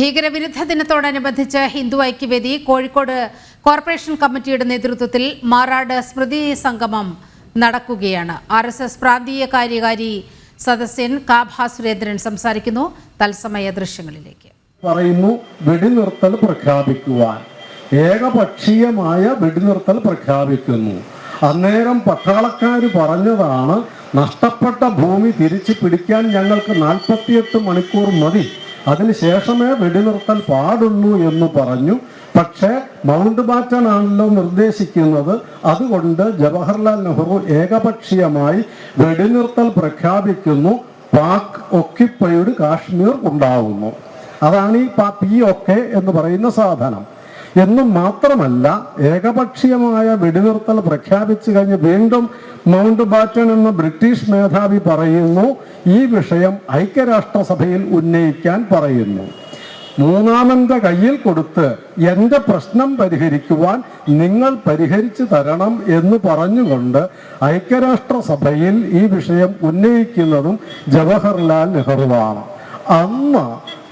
ഭീകരവിരുദ്ധ ദിനത്തോടനുബന്ധിച്ച് ഹിന്ദു ഐക്യവേദി കോഴിക്കോട് കോർപ്പറേഷൻ കമ്മിറ്റിയുടെ നേതൃത്വത്തിൽ മാറാട് സ്മൃതി സംഗമം നടക്കുകയാണ്. ആർ എസ് എസ് പ്രാന്തീയ കാര്യകാരി സദസ്യൻ കാഭ സുരേന്ദ്രൻ സംസാരിക്കുന്നു. തത്സമയ ദൃശ്യങ്ങളിലേക്ക്. പറയുന്നു വെടിനിർത്തൽ പ്രഖ്യാപിക്കുവാൻ. ഏകപക്ഷീയമായ വെടിനിർത്തൽ പ്രഖ്യാപിക്കുന്നു. അന്നേരം പട്ടാളക്കാർ പറഞ്ഞതാണ് നഷ്ടപ്പെട്ട ഭൂമി തിരിച്ചു പിടിക്കാൻ ഞങ്ങൾക്ക് നാൽപ്പത്തിയെട്ട് മണിക്കൂർ മതി. അതിനുശേഷമേ വെടിനിർത്തൽ പാടുള്ളൂ എന്ന് പറഞ്ഞു. പക്ഷേ മൗണ്ട് ബാറ്റൺ ആണല്ലോ നിർദ്ദേശിക്കുന്നത്. അതുകൊണ്ട് ജവഹർലാൽ നെഹ്റു ഏകപക്ഷീയമായി വെടിനിർത്തൽ പ്രഖ്യാപിക്കുന്നു. പാക് ഒക്കിപ്പയുടെ കാശ്മീർ ഉണ്ടാവുന്നു. അതാണ് ഈ പാ ഒക്കെ എന്ന് പറയുന്ന സാധനം. എന്നും മാത്രമല്ല ഏകപക്ഷീയമായ വെടിനിർത്തൽ പ്രഖ്യാപിച്ചു കഴിഞ്ഞ് വീണ്ടും മൗണ്ട് ബാറ്റൺ എന്ന ബ്രിട്ടീഷ് മേധാവി പറയുന്നു. ഈ വിഷയം ഐക്യരാഷ്ട്രസഭയിൽ ഉന്നയിക്കാൻ പറയുന്നു. മൂന്നാമന്റെ കയ്യിൽ കൊടുത്ത് എന്റെ പ്രശ്നം പരിഹരിക്കുവാൻ നിങ്ങൾ പരിഹരിച്ചു തരണം എന്ന് പറഞ്ഞുകൊണ്ട് ഐക്യരാഷ്ട്രസഭയിൽ ഈ വിഷയം ഉന്നയിക്കുന്നതും ജവഹർലാൽ നെഹ്റുവാണ്. അന്ന്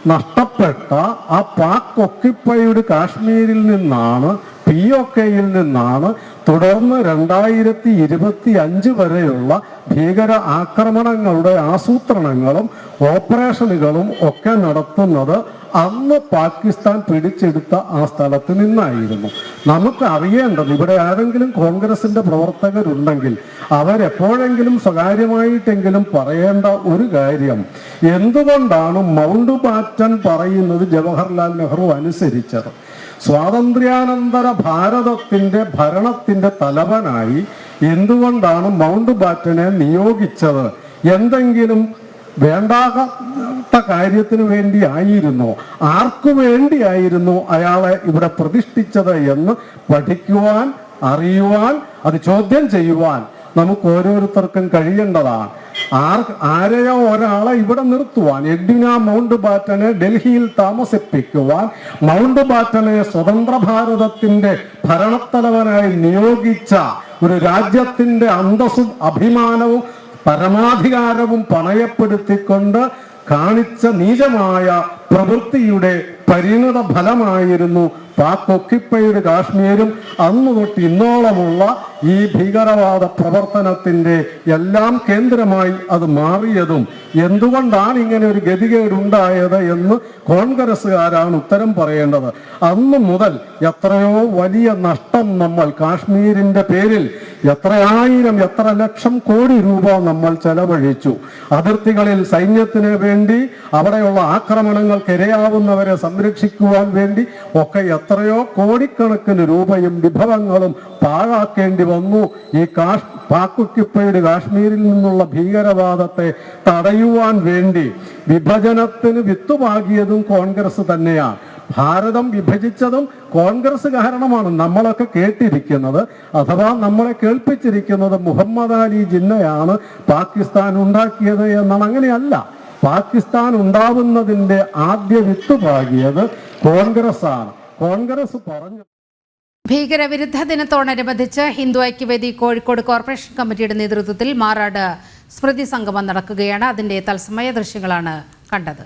നഷ്ടപ്പെട്ട ആ പാക് ഒക്കിപ്പയുടെ കാശ്മീരിൽ നിന്നാണ് പി ഒ കെയിൽ നിന്നാണ് തുടർന്ന് രണ്ടായിരത്തി ഇരുപത്തി അഞ്ച് വരെയുള്ള ഭീകര ആക്രമണങ്ങളുടെ ആസൂത്രണങ്ങളും ഓപ്പറേഷനുകളും ഒക്കെ നടത്തുന്നത് അന്ന് പാകിസ്ഥാൻ പിടിച്ചെടുത്ത ആ സ്ഥലത്ത് നിന്നായിരുന്നു. നമുക്ക് അറിയേണ്ടത് ഇവിടെ ആരെങ്കിലും കോൺഗ്രസിന്റെ പ്രവർത്തകരുണ്ടെങ്കിൽ അവരെപ്പോഴെങ്കിലും സ്വകാര്യമായിട്ടെങ്കിലും പറയേണ്ട ഒരു കാര്യം എന്തുകൊണ്ടാണ് മൗണ്ട് ബാറ്റൻ പറയുന്നത് ജവഹർലാൽ നെഹ്റു അനുസരിച്ചത്? സ്വാതന്ത്ര്യാനന്തര ഭാരതത്തിന്റെ ഭരണത്തിന്റെ തലവനായി എന്തുകൊണ്ടാണ് മൗണ്ട് ബാറ്റനെ നിയോഗിച്ചത്? എന്തെങ്കിലും വേണ്ടാത്ത കാര്യത്തിന് വേണ്ടി ആയിരുന്നോ ആർക്കു വേണ്ടിയായിരുന്നു അയാളെ ഇവിടെ പ്രതിഷ്ഠിച്ചത് എന്ന് പഠിക്കുവാൻ അറിയുവാൻ അത് ചോദ്യം ചെയ്യുവാൻ നമുക്ക് ഓരോരുത്തർക്കും കഴിയേണ്ടതാണ്. ആരെയോ ഒരാളെ ഇവിടെ നിർത്തുവാൻ എഡ്വിന മൗണ്ട് ബാറ്റനെ ഡൽഹിയിൽ താമസിപ്പിക്കുവാൻ മൗണ്ട് ബാറ്റനെ സ്വതന്ത്ര ഭാരതത്തിന്റെ ഭരണത്തലവനായി നിയോഗിച്ച ഒരു രാജ്യത്തിന്റെ അന്തസ്സും അഭിമാനവും പരമാധികാരവും പണയപ്പെടുത്തിക്കൊണ്ട് കാണിച്ച നീചമായ പ്രവൃത്തിയുടെ പരിണത ഫലമായിരുന്നു പാക് ഒക്കിപ്പയുടെ കാശ്മീരും. അന്നു തൊട്ട് ഇന്നോളമുള്ള ഈ ഭീകരവാദ പ്രവർത്തനത്തിന്റെ എല്ലാം കേന്ദ്രമായി അത് മാറിയതും എന്തുകൊണ്ടാണ് ഇങ്ങനെ ഒരു ഗതികേടുണ്ടായത് എന്ന് കോൺഗ്രസ്സുകാരാണ് ഉത്തരം പറയേണ്ടത്. അന്ന് മുതൽ എത്രയോ വലിയ നഷ്ടം നമ്മൾ കാശ്മീരിന്റെ പേരിൽ എത്രയായിരം എത്ര ലക്ഷം കോടി രൂപ നമ്മൾ ചെലവഴിച്ചു. അതിർത്തികളിൽ സൈന്യത്തിന് വേണ്ടി അവിടെയുള്ള ആക്രമണങ്ങൾക്ക് ഇരയാവുന്നവരെ സംരക്ഷിക്കുവാൻ വേണ്ടി ഒക്കെ എത്രയോ കോടിക്കണക്കിന് രൂപയും വിഭവങ്ങളും പാഴാക്കേണ്ടി വന്നു. ഈ കാഷ് പാക്കുക്കിപ്പയുടെ കാശ്മീരിൽ നിന്നുള്ള ഭീകരവാദത്തെ തടയുവാൻ വേണ്ടി വിഭജനത്തിന് വിത്തുപാകിയതും കോൺഗ്രസ് തന്നെയാണ് ഭാരതം വിഭജിച്ചതും കോൺഗ്രസ് കാരണമാണ് നമ്മളൊക്കെ കേട്ടിരിക്കുന്നത്. അഥവാ നമ്മളെ കേൾപ്പിച്ചിരിക്കുന്നത് മുഹമ്മദ് അലി ജിന്നയാണ് പാകിസ്ഥാൻ ഉണ്ടാക്കിയത് എന്നാണ്. അങ്ങനെയല്ല. പാകിസ്ഥാൻ ഉണ്ടാവുന്നതിന്റെ ആദ്യ വിത്തുപാകിയത് കോൺഗ്രസ് ആണ് കോൺഗ്രസ് പറഞ്ഞു ഭീകരവിരുദ്ധ ദിനത്തോടനുബന്ധിച്ച് ഹിന്ദു ഐക്യവേദി കോഴിക്കോട് കോർപ്പറേഷൻ കമ്മിറ്റിയുടെ നേതൃത്വത്തിൽ മാറാട് സ്മൃതി സംഗമം നടക്കുകയാണ്. അതിന്റെ തത്സമയ ദൃശ്യങ്ങളാണ് കണ്ടത്.